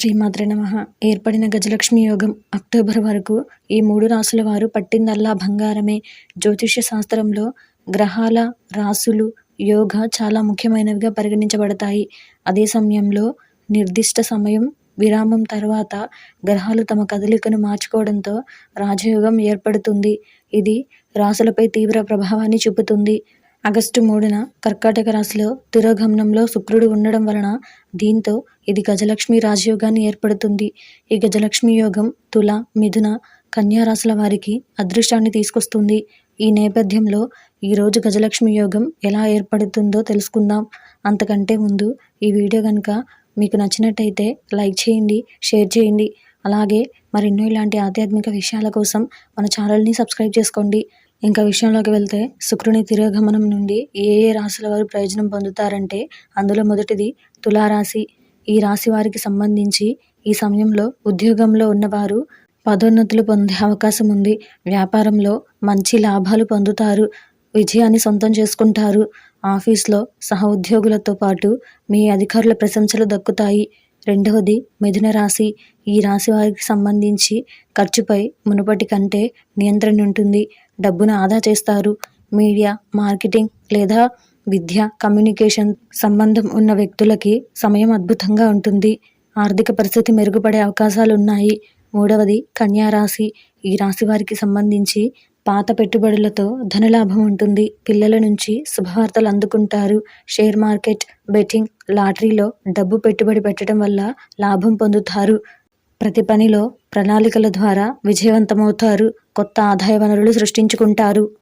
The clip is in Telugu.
శ్రీమాత్రే నమ. ఏర్పడిన గజలక్ష్మి యోగం అక్టోబర్ వరకు ఈ మూడు రాసుల వారు పట్టిందల్లా బంగారమే. జ్యోతిష్య శాస్త్రంలో గ్రహాల రాసులు యోగ చాలా ముఖ్యమైనవిగా పరిగణించబడతాయి. అదే సమయంలో నిర్దిష్ట సమయం విరామం తర్వాత గ్రహాలు తమ కదలికను మార్చుకోవడంతో రాజయోగం ఏర్పడుతుంది. ఇది రాసులపై తీవ్ర ప్రభావాన్ని చూపుతుంది. ఆగస్టు మూడున కర్కాటక రాశిలో తిరోగమనంలో శుక్రుడు ఉండడం వలన దీంతో ఇది గజలక్ష్మి రాజయోగాన్ని ఏర్పడుతుంది. ఈ గజలక్ష్మి యోగం తుల మిథున కన్యా రాశుల వారికి అదృష్టాన్ని తీసుకొస్తుంది. ఈ నేపథ్యంలో ఈరోజు గజలక్ష్మి యోగం ఎలా ఏర్పడుతుందో తెలుసుకుందాం. అంతకంటే ముందు ఈ వీడియో కనుక మీకు నచ్చినట్టయితే లైక్ చేయండి షేర్ చేయండి. అలాగే మరెన్నో ఇలాంటి ఆధ్యాత్మిక విషయాల కోసం మన ఛానల్ని సబ్స్క్రైబ్ చేసుకోండి. ఇంకా విషయంలోకి వెళ్తే శుక్రుని తిరోగమనం నుండి ఏ ఏ రాశుల వారు ప్రయోజనం పొందుతారంటే అందులో మొదటిది తులారాశి. ఈ రాశి వారికి సంబంధించి ఈ సమయంలో ఉద్యోగంలో ఉన్నవారు పదోన్నతులు పొందే అవకాశం ఉంది. వ్యాపారంలో మంచి లాభాలు పొందుతారు. విజయాన్ని సొంతం చేసుకుంటారు. ఆఫీస్లో సహ ఉద్యోగులతో పాటు మీ అధికారుల ప్రశంసలు దక్కుతాయి. రెండవది మిథున రాశి. ఈ రాశి వారికి సంబంధించి ఖర్చుపై మునుపటి కంటే నియంత్రణ ఉంటుంది. డబ్బును ఆదా చేస్తారు. మీడియా మార్కెటింగ్ లేదా విద్య కమ్యూనికేషన్ సంబంధం ఉన్న వ్యక్తులకి సమయం అద్భుతంగా ఉంటుంది. ఆర్థిక పరిస్థితి మెరుగుపడే అవకాశాలు ఉన్నాయి మూడవది కన్యా రాశి. ఈ రాశి వారికి సంబంధించి పాత పెట్టుబడులతో ధనలాభం ఉంటుంది. పిల్లల నుంచి శుభవార్తలు అందుకుంటారు. షేర్ మార్కెట్ బెట్టింగ్ లాటరీలో డబ్బు పెట్టుబడి పెట్టడం వల్ల లాభం పొందుతారు. ప్రతి పనిలో ప్రణాళికల ద్వారా విజయవంతమవుతారు. కొత్త ఆదాయ వనరులు సృష్టించుకుంటారు.